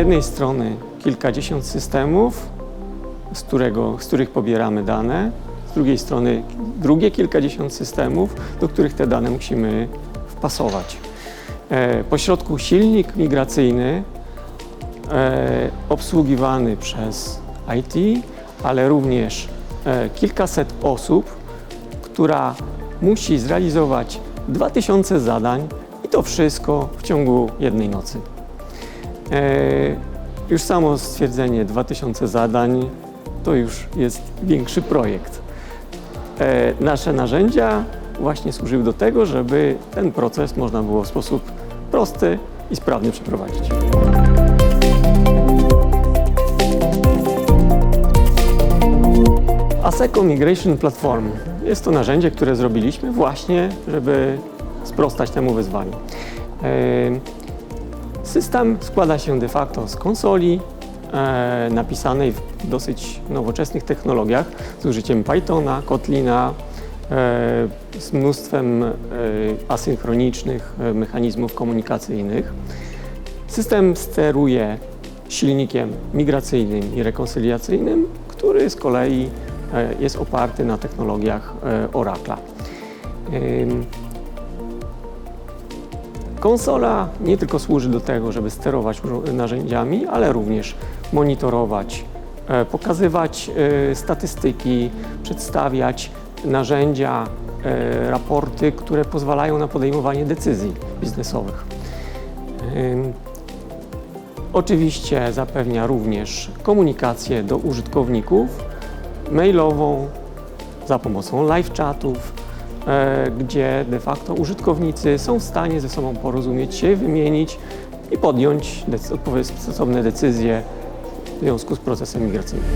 jednej strony kilkadziesiąt systemów, z, którego, z których pobieramy dane, z drugiej strony drugie kilkadziesiąt systemów, do których te dane musimy wpasować. E, pośrodku silnik migracyjny e, obsługiwany przez IT, ale również e, kilkaset osób, która musi zrealizować 2000 zadań i to wszystko w ciągu jednej nocy. E, już samo stwierdzenie 2000 zadań to już jest większy projekt. E, nasze narzędzia właśnie służyły do tego, żeby ten proces można było w sposób prosty i sprawny przeprowadzić. ASECO Migration Platform jest to narzędzie, które zrobiliśmy właśnie, żeby sprostać temu wyzwaniu. System składa się de facto z konsoli e, napisanej w dosyć nowoczesnych technologiach z użyciem Pythona, Kotlina, e, z mnóstwem e, asynchronicznych e, mechanizmów komunikacyjnych. System steruje silnikiem migracyjnym i rekonsyliacyjnym, który z kolei e, jest oparty na technologiach e, Oracle'a. Ym, Konsola nie tylko służy do tego, żeby sterować narzędziami, ale również monitorować, e, pokazywać e, statystyki, przedstawiać narzędzia, e, raporty, które pozwalają na podejmowanie decyzji biznesowych. Oczywiście zapewnia również komunikację do użytkowników mailową za pomocą live chatów, E, gdzie de facto użytkownicy są w stanie ze sobą porozumieć się, wymienić i podjąć stosowne decyzje w związku z procesem migracyjnym.